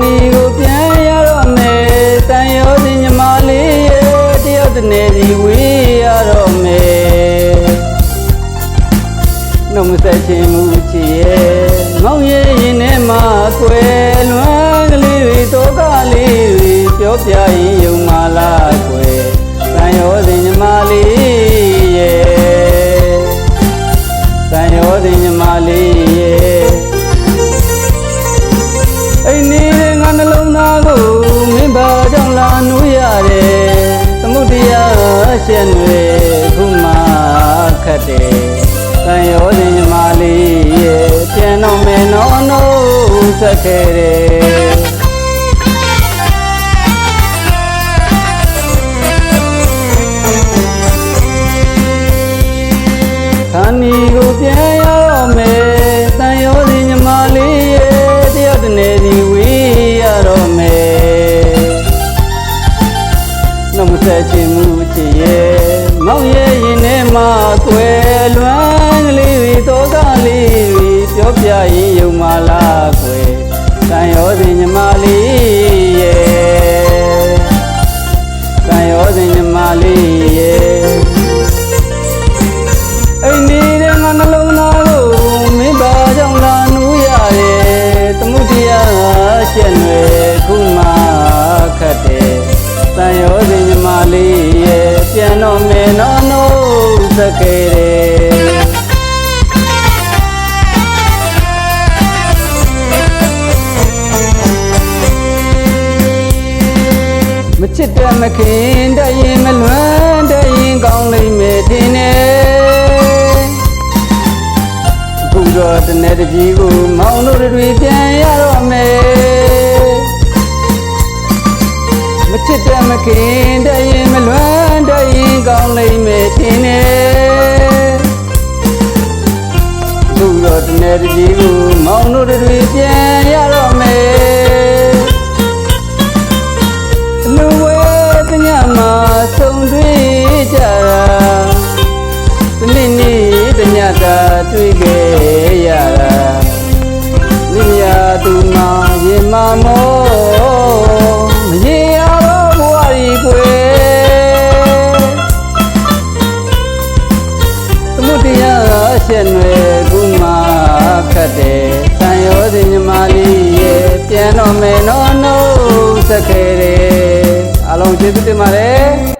နီကိုပြန်ရတော့မယ်တန်ရောစင်ညီမလေးရဲ့တယောက်တနေစီဝေးရတော့မယ်နှုတ်မဆက်ခြင်းမူချီရဲ့ငောင်းရရင်ထဲမှာကွယ်လွမ်းကလေးတွေတော့ကလေးတွေပြောပြရင်ယုံ လာနူးရတယ်သမုဒ္ဒရာရှင်းတွေခုမှခတ်တယ်တန်ရောစဉ်ညီမလေးရဲ့ပြန်တော့မယ်နော်နိုးဆက်ခဲ့တယ်ခန္ဒီကိုပြန်ရ နှုတ်မဆက်ချင်မှုချစ်ရဲ့မောင်ရဲ့ရင်ထဲမှာကွယ်လွမ်းကလေးတွေတောကလေးတွေပြောပြရင်ယုံမလားကွယ်တန်ရောစဉ်ညီမလေးရဲ့တန်ရောစဉ်ညီမလေး ရဲ့ပြန်တော့မယ်နော်နိုးစခဲ့တယ်မချစ်တဲ့မခင်တတ်ရင်မလွမ်းတတ်ရင်ကောင်းလိမ့်မယ်ထင်တယ်အခုတော့တနေ့တကြီးကိုမောင်တို့တွေပြန်ရတော့မယ်မချစ်တဲ့မခင်တတ်ရင်မလွမ်း တော့တနေ့တကြီးကိုမောင်တို့တွေပြန်ရတော့မယ်လူဝဲပညာမှာဆုံတွေ့ကြတာတနေ့နေ့တညတာတွေ့ခဲ့ရတာမိမယာသူမရေမမောမရေရတော့ဘဝရီကွယ်သမုဒ္ဒရာရှက်ွယ်ကူမခ တ်တယ်တန်ရောစဉ်ညီမလေးရဲ့ပြန်တော့မယ်နော်နိုးစက်ခဲ့တယ်အားလုံးကျေးဇူးတင်ပါတယ်